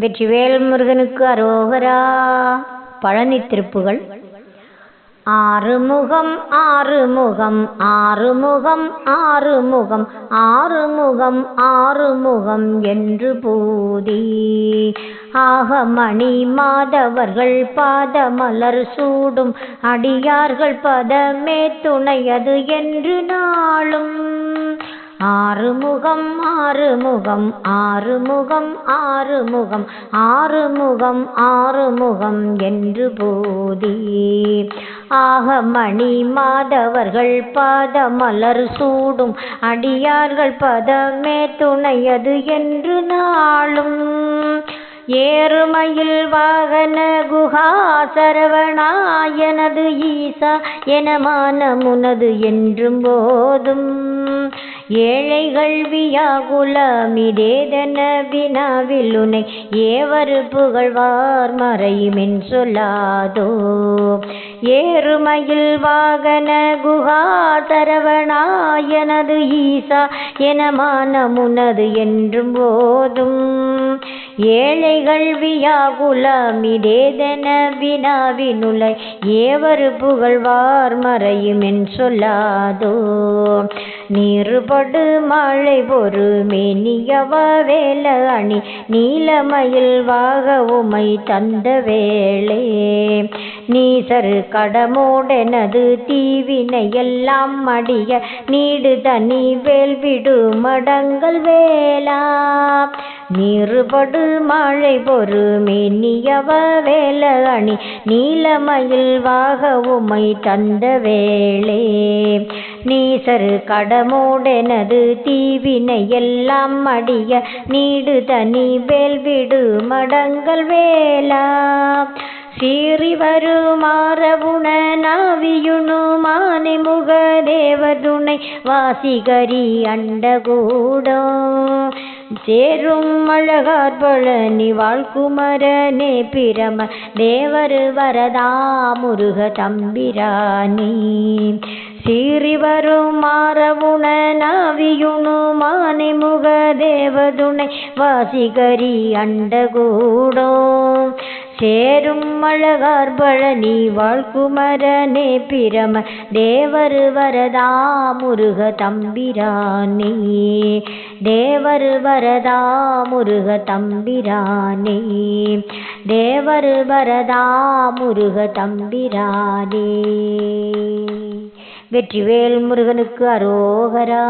வெற்றிவேல் முருகனுக்கு அரோகரா. பழனி திருப்புகள். ஆறுமுகம் ஆறுமுகம் ஆறுமுகம் ஆறுமுகம் ஆறுமுகம் ஆறுமுகம் என்று பூதி. ஆகமணி மாதவர்கள் பாதமலர் சூடும் அடியார்கள் பதமே துணையது என்று நாளும். ஆறுமுகம் ஆறுமுகம் ஆறுமுகம் ஆறுமுகம் ஆறுமுகம் ஆறுமுகம் என்று போதி. ஆகமணி மாதவர்கள் பாதமலர் சூடும் அடியார்கள் பதமே துணையது என்று நாளும். ஏறுமையில் வாகன குஹா சரவணாயனது ஈசா என மானமுனது என்றும் போதும். ஏழைகள் வியாகுலமிதேதன வினாவில் உனை ஏவரு புகழ்வார் மறையுமென் சொல்லாதோ. ஏறுமயில் வாகன குகா சரவணாயனது ஈசா என மானமுனது என்றும் போதும். ஏழைகள் வியாகுலமிதேதன வினாவினுலை ஏவரு புகழ்வார் மறையுமென் சொல்லாதோ. நீருபடு மழை பொறு மேனியவ வேல அணி நீலமயில் வாக உமை தந்த வேளே. நீசரு கடமோடெனது தீவினை எல்லாம் மடிய நீடு தனி வேல் மடங்கள் வேளா நீருபடு மழை பொறு மேனியவ வேல அணி நீலமயில் வாக உமை தந்த வேளே. நீசரு கடமோடெனது தீவினை எல்லாம் மடிய நீடு தனி வேல் மடங்கள் வேளா சீறி வருமாறவுண நாவியுணு தேவதுணை வாசிகரி அண்டகூடோ சேரும் அழகார் பழனி வாழ்குமரனே பிரம தேவர் வரதா முருக தம்பிரானி. சீறி வரும் மாறவுண நாவியுணு முக தேவதுணை வாசிகரி அண்டகூடோ சேரும் அழகார் பழனி வாழ்குமரனே பிரம. தேவர் வரதா முருக தம்பிரானே. தேவர் வரதா முருக தம்பிரானே. தேவர் வரதா முருக தம்பிரானே. வெற்றிவேல் முருகனுக்கு அரோகரா.